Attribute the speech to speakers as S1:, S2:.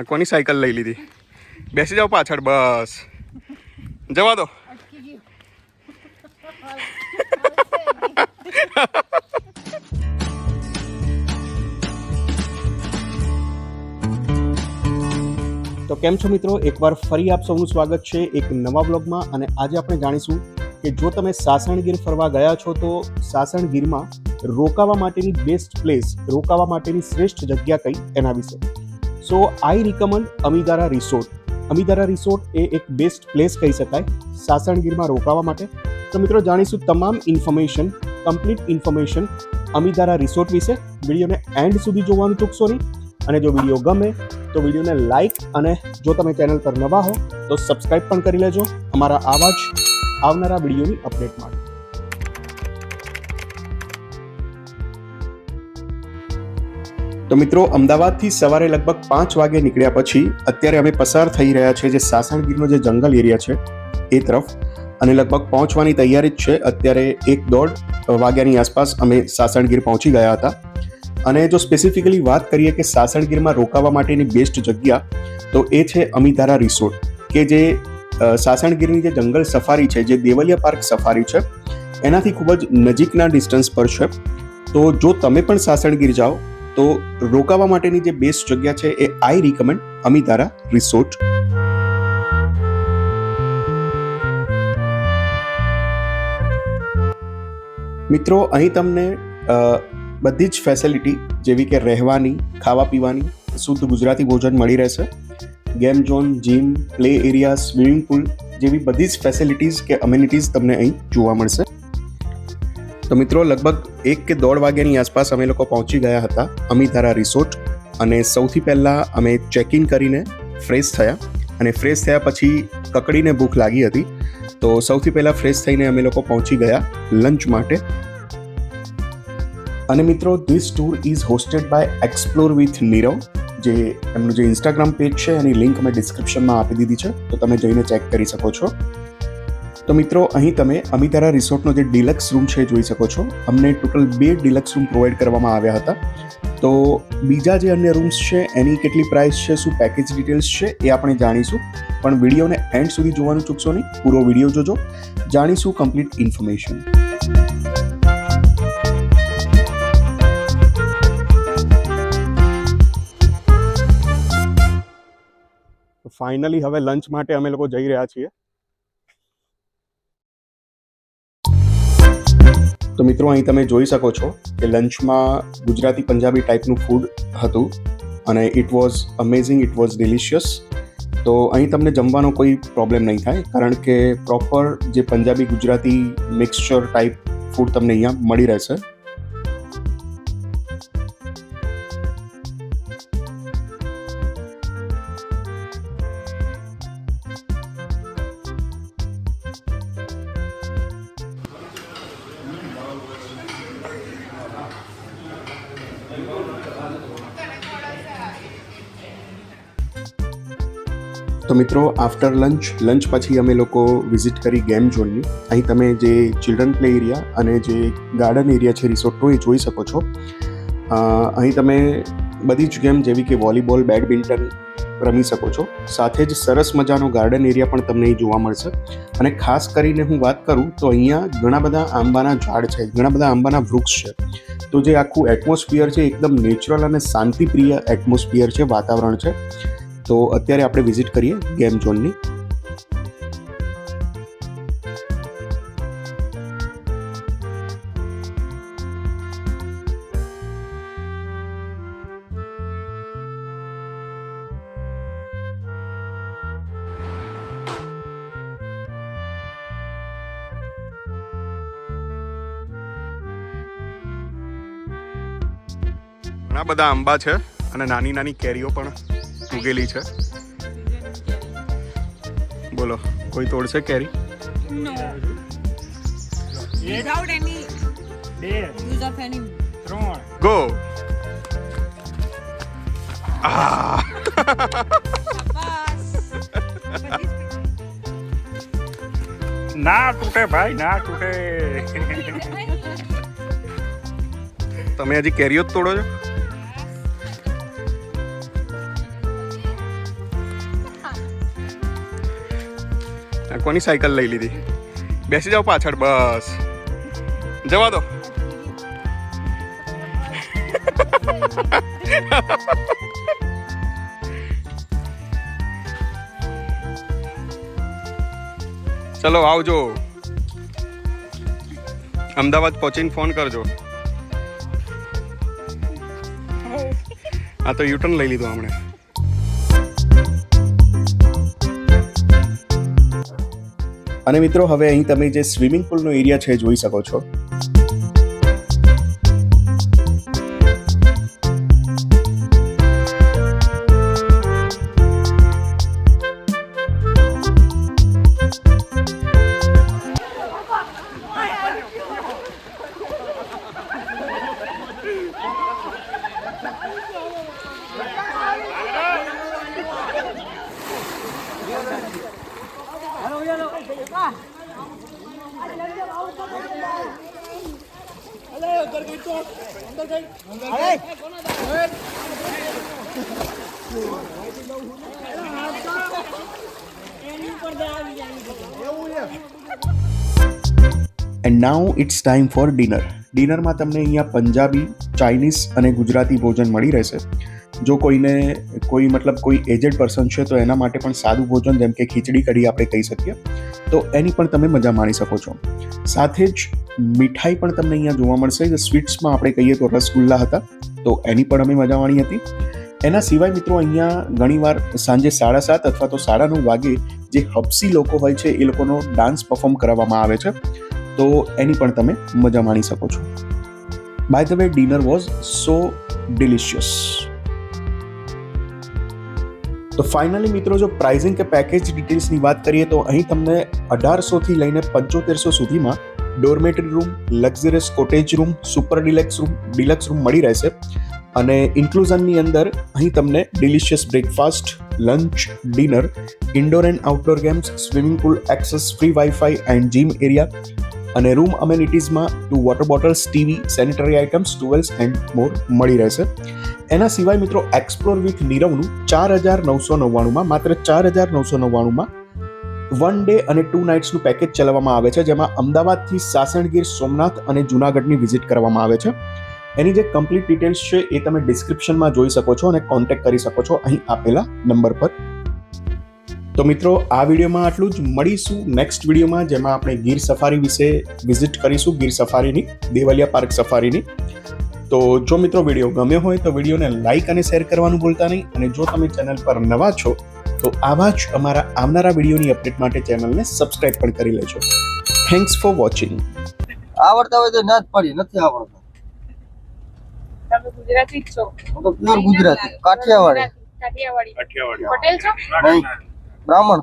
S1: કોની સાયકલ લઈ લીધી? બેસી જાઓ પાછળ, બસ. જવા દો.
S2: તો કેમ છો મિત્રો? એકવાર ફરી આપ સૌનું સ્વાગત છે એક નવા બ્લોગમાં અને આજે આપણે જાણીશું કે જો તમે સાસણગીર ફરવા ગયા છો તો સાસણગીરમાં રોકાવા માટેની બેસ્ટ પ્લેસ રોકાવા માટેની શ્રેષ્ઠ જગ્યા કઈ એના વિશે. સો આઈ રિકમન્ડ અમીદારા રિસોર્ટ અમીદારા રિસોર્ટ એ એક બેસ્ટ પ્લેસ કહી શકાય, સાસણગીરમાં રોકાવા માટે. તો મિત્રો, જાણીશું તમામ information complete information Amidara resort વિશે. વિડીયોને એન્ડ સુધી જોવાનું ચૂકશો નહીં. અને જો વીડિયો ગમે, તો વિડીયોને લાઇક અને જો તમે ચેનલ પર નવા હો, તો સબસ્ક્રાઈબ પણ કરી લેજો. અમારા આવા જ આવનારા વિડીયોની અપડેટ માટે. તો મિત્રો, અમદાવાદથી સવારે લગભગ પાંચ વાગે નીકળ્યા પછી અત્યારે અમે પસાર થઈ રહ્યા છે જે સાસણગીરનો જે જંગલ એરિયા છે, એ તરફ. અને લગભગ પહોંચવાની તૈયારી જ છે. અત્યારે એક દોઢ વાગ્યાની આસપાસ અમે સાસણગીર પહોંચી ગયા હતા. અને જો સ્પેસિફિકલી વાત કરીએ કે સાસણગીરમાં રોકાવા માટેની બેસ્ટ જગ્યા, તો એ છે અમિધારા રિસોર્ટ કે જે સાસણગીરની જે જંગલ સફારી છે, જે દેવલિયા પાર્ક સફારી છે, એનાથી ખૂબ જ નજીકના ડિસ્ટન્સ પર છે. તો જો તમે પણ સાસણગીર જાઓ તો રોકાવા માટેની જે બેસ્ટ જગ્યા છે એ આઈ રિકમેન્ડ અમિતારા રિસોર્ટ મિત્રો, અહીં તમને બધી જ ફેસિલિટી જેવી કે રહેવાની ખાવા પીવાની શુદ્ધ ગુજરાતી ભોજન મળી રહેશે. Game zone gym play area swimming pool જેવી બધી જ ફેસિલિટીઝ કે અમ્યુનિટીઝ તમને અહીં જોવા મળશે. તો મિત્રો, લગભગ એક કે દોઢ વાગ્યાની આસપાસ અમે લોકો પહોંચી ગયા હતા અમિધારા રિસોર્ટ અને સૌથી પહેલાં અમે ચેક ઇન કરીને ફ્રેશ થયા અને ફ્રેશ થયા પછી કકડીને ભૂખ લાગી હતી. તો સૌથી પહેલાં ફ્રેશ થઈને અમે લોકો પહોંચી ગયા લંચ માટે. અને મિત્રો this tour is hosted by explore with Nirav જે એમનું જે ઇન્સ્ટાગ્રામ પેજ છે, એની લિંક મેં ડિસ્ક્રિપ્શનમાં આપી દીધી છે. તો તમે જઈને ચેક કરી શકો છો. તો મિત્રો, અહીં તમે અમિતારા રિસોર્ટનો જે ડિલક્સ રૂમ છે જોઈ શકો છો. અમને ટોટલ બે ડિલક્સ રૂમ પ્રોવાઈડ કરવામાં આવ્યા હતા. તો બીજા જે અન્ય રૂમ્સ છે, એની કેટલી પ્રાઇસ છે, શું પેકેજ ડિટેલ્સ છે, એ આપણે જાણીશું. પણ વિડીયોને એન્ડ સુધી જોવાનું ચૂકશો નહીં, પૂરો વીડિયો જોજો. જાણીશું કમ્પ્લીટ ઇન્ફોર્મેશન. ફાઇનલી હવે લંચ માટે અમે લોકો જઈ રહ્યા છીએ. તો મિત્રો, અહીં તમે જોઈ શકો છો કે લંચમાં ગુજરાતી પંજાબી ટાઈપનું ફૂડ હતું અને it was amazing it was delicious તો અહીં તમને જમવાનો કોઈ પ્રોબ્લેમ નહીં થાય, કારણ કે પ્રોપર જે Punjabi Gujarati mixture type food તમને અહીંયા મળી રહેશે. તો મિત્રો આફ્ટર લંચ લંચ પછી અમે લોકો વિઝિટ કરી ગેમ ઝોનની અહીં તમે જે ચિલ્ડ્રન પ્લે એરિયા અને જે ગાર્ડન એરિયા છે રિસોર્ટનો એ જોઈ શકો છો. અહીં તમે બધી જ ગેમ જેવી કે વોલીબોલ બેડમિન્ટન રમી શકો છો. સાથે જ સરસ મજાનો ગાર્ડન એરિયા પણ તમને જોવા મળશે. અને ખાસ કરીને હું વાત કરું તો અહીંયા ઘણા બધા આંબાના ઝાડ છે, ઘણા બધા આંબાના વૃક્ષ છે. તો જે આખું એટમોસ્ફિયર છે એકદમ નેચરલ અને શાંતિપ્રિય એટમોસ્ફિયર છે, વાતાવરણ છે. તો અત્યારે આપણે વિઝિટ કરીએ ગેમ ઝોનની
S1: ઘણા બધા આંબા છે અને નાની નાની કેરીઓ પણ ઉગેલી છે. બોલો કોઈ તોડશે કેરી? ગો આ
S3: ના તૂટે ભાઈ ના તૂટે.
S1: તમે હજી કેરીઓ જ તોડો છો? કોની સાયકલ લઈ લીધી? બેસી જાઓ પાછળ બસ. જવા દો. ચલો આવજો. અમદાવાદ પહોંચીને ફોન કરજો. આ તો યુટર્ન લઈ લીધો હમણે
S2: અને મિત્રો હવે અહીં તમે જે સ્વિમિંગ પુલનો એરિયા છે જોઈ શકો છો. And now it's time for dinner ડિનરમાં તમને અહીંયા પંજાબી ચાઇનીઝ અને ગુજરાતી ભોજન મળી રહેશે. જો કોઈને કોઈ મતલબ કોઈ એજેડ પર્સન છે, તો એના માટે પણ સાદું ભોજન જેમ કે ખીચડી કઢી આપણે કહી શકીએ. તો એની પણ તમે મજા માણી શકો છો. સાથે જ મીઠાઈ પણ તમને અહીંયા જોવા મળશે. જે સ્વીટ્સમાં આપણે કહીએ તો રસગુલ્લા હતા, તો એની પણ અમે મજા માણી હતી. એના સિવાય મિત્રો અહીંયા ઘણીવાર સાંજે સાડા સાત અથવા તો સાડા નવ વાગે જે હપસી લોકો હોય છે, એ લોકોનો ડાન્સ પરફોર્મ કરવામાં આવે છે. તો એની પણ તમે મજા માણી શકો છો. By the way dinner was so delicious તો ફાઇનલી મિત્રો, જો પ્રાઇઝિંગ કે પેકેજ ડિટેલ્સની વાત કરીએ તો અહીં તમને અઢારસોથી લઈને પંચોતેરસો સુધીમાં dormitory room luxurious cottage room super deluxe room deluxe room મળી રહેશે. અને ઇન્ક્લુઝનની અંદર અહીં તમને delicious breakfast lunch dinner indoor and outdoor games swimming pool access free WiFi and gym area અને room અમેનિટીઝમાં two water bottles TV sanitary items towels and more મળી રહેશે. એના સિવાય મિત્રો એક્સપ્લોર વિથ નીરવનું ચાર હજાર નવસો નવ્વાણુંમાં માત્ર ચાર હજાર નવસો નવ્વાણુંમાં વન ડે અને ટુ નાઇટ્સનું પેકેજ ચલાવવામાં આવે છે, જેમાં અમદાવાદથી સાસણગીર, સોમનાથ અને જુનાગઢની વિઝિટ કરવામાં આવે છે. એની જે કમ્પ્લીટ ડિટેલ્સ છે એ તમે ડિસ્ક્રિપ્શનમાં જોઈ શકો છો અને કોન્ટેક્ટ કરી શકો છો અહીં આપેલા નંબર પર. તો મિત્રો, આ વિડીયોમાં આટલું જ. મળીશું નેક્સ્ટ વિડીયોમાં, જેમાં આપણે ગીર સફારી વિશે વિઝિટ કરીશું, ગીર સફારીની, દેવલિયા પાર્ક સફારીની. તો જો મિત્રો વીડિયો ગમ્યો હોય તો વિડીયોને લાઇક અને શેર કરવાનું ભૂલતા નહીં અને જો તમે ચેનલ પર નવા છો તો આવા જ અમારા આવનારા વિડીયોની અપડેટ માટે ચેનલને સબસ્ક્રાઇબ પણ કરી લેજો. થેન્ક્સ ફોર વોચિંગ
S4: આવડતા હોય તો ના જ પડી નથી આવડતા.
S3: તમે ગુજરાતી છો.
S4: પ્યોર ગુજરાતી કાઠિયાવાડી.
S3: કાઠિયાવાડી. પટેલ છો?
S4: બ્રાહ્મણ.